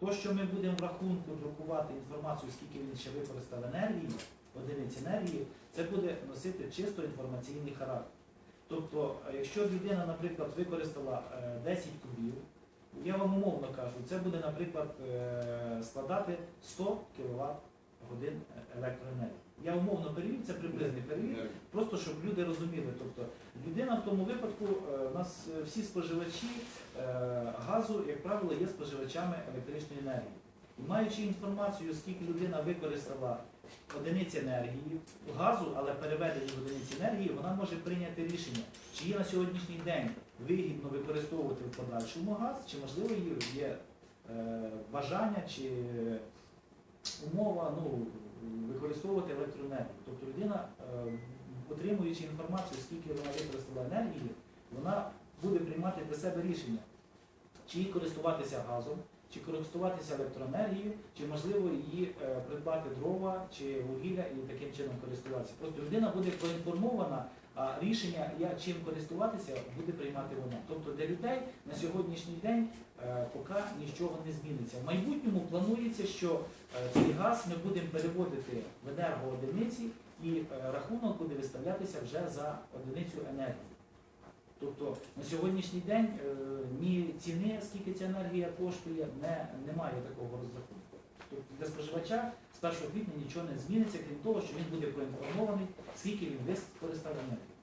То, що ми будемо в рахунку друкувати інформацію, скільки він ще використав енергії, одиниць енергії, це буде носити чисто інформаційний характер. Тобто, е, якщо людина, наприклад, використала е, 10 кубів, я вам умовно кажу, це буде, наприклад, е, складати 100 кВт годин електроенергії. Я умовно перевів, це приблизний перевів, просто щоб люди розуміли. Тобто людина в тому випадку, е, у нас е, всі споживачі е, газу, як правило, є споживачами електричної енергії. І маючи інформацію, скільки людина використала одиниць енергії, газу, але переведені в одиниці енергії, вона може прийняти рішення, чи є на сьогоднішній день вигідно використовувати в подальшому газ, чи можливо є- є е, бажання чи умова ну, використовувати електроенергію. Тобто людина, е, отримуючи інформацію, скільки вона використала енергії, вона буде приймати для себе рішення, чи користуватися газом, чи користуватися електроенергією, чи можливо її е, придбати дрова чи вугілля і таким чином користуватися. Просто людина буде проінформована, а рішення, як чим користуватися, буде приймати вона. Тобто для людей на сьогоднішній день е, поки нічого не зміниться. В майбутньому планується, що е, цей газ ми будемо переводити в енергоодиниці і рахунок буде виставлятися вже за одиницю енергії. Тобто на сьогоднішній день е, ні ціни, скільки ця енергія коштує, не, немає такого розрахунку. Тобто для споживача з 1 квітня нічого не зміниться, крім того, що він буде проінформований, скільки він використав енергії.